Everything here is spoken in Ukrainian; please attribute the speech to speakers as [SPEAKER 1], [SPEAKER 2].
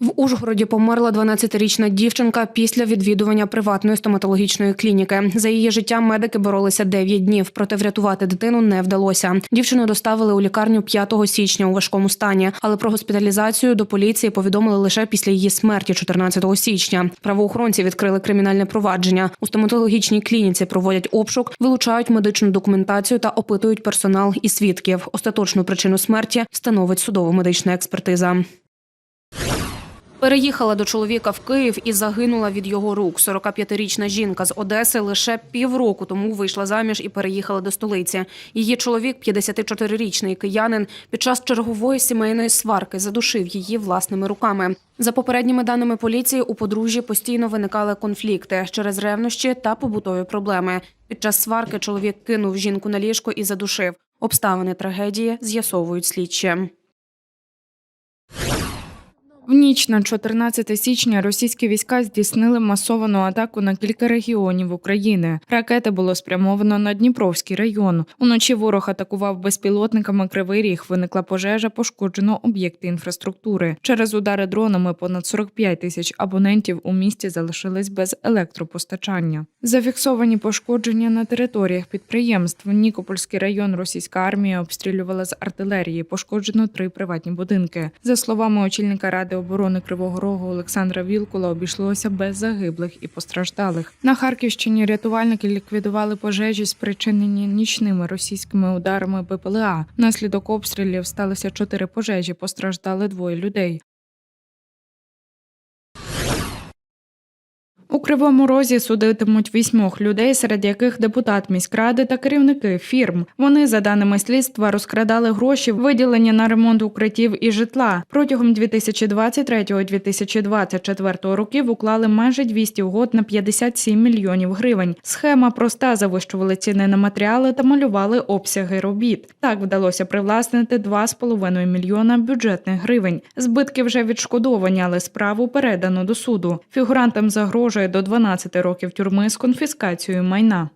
[SPEAKER 1] В Ужгороді померла 12-річна дівчинка після відвідування приватної стоматологічної клініки. За її життя медики боролися 9 днів, проте врятувати дитину не вдалося. Дівчину доставили у лікарню 5 січня у важкому стані, але про госпіталізацію до поліції повідомили лише після її смерті 14 січня. Правоохоронці відкрили кримінальне провадження. У стоматологічній клініці проводять обшук, вилучають медичну документацію та опитують персонал і свідків. Остаточну причину смерті встановить судово-медична експертиза. Переїхала до чоловіка в Київ і загинула від його рук. 45-річна жінка з Одеси лише півроку тому вийшла заміж і переїхала до столиці. Її чоловік, 54-річний киянин, під час чергової сімейної сварки задушив її власними руками. За попередніми даними поліції, у подружжі постійно виникали конфлікти через ревнощі та побутові проблеми. Під час сварки чоловік кинув жінку на ліжко і задушив. Обставини трагедії з'ясовують слідчі.
[SPEAKER 2] В ніч на 14 січня російські війська здійснили масовану атаку на кілька регіонів України. Ракети було спрямовано на Дніпровський район. Уночі ворог атакував безпілотниками Кривий Ріг. Виникла пожежа, пошкоджено об'єкти інфраструктури. Через удари дронами понад 45 тисяч абонентів у місті залишились без електропостачання. Зафіксовані пошкодження на територіях підприємств. Нікопольський район російська армія обстрілювала з артилерії. Пошкоджено три приватні будинки. За словами очільника ради оборони Кривого Рогу Олександра Вілкула, обійшлося без загиблих і постраждалих. На Харківщині рятувальники ліквідували пожежі, спричинені нічними російськими ударами БПЛА. Внаслідок обстрілів сталося чотири пожежі. Постраждали двоє людей. У Кривому Розі судитимуть вісьмох людей, серед яких депутат міськради та керівники фірм. Вони, за даними слідства, розкрадали гроші, виділені на ремонт укриттів і житла. Протягом 2023-2024 років уклали майже 200 угод на 57 мільйонів гривень. Схема проста завищували ціни на матеріали та малювали обсяги робіт. Так вдалося привласнити 2,5 мільйона бюджетних гривень. Збитки вже відшкодовані, але справу передано до суду. Фігурантам загрожує до 12 років тюрми з конфіскацією майна.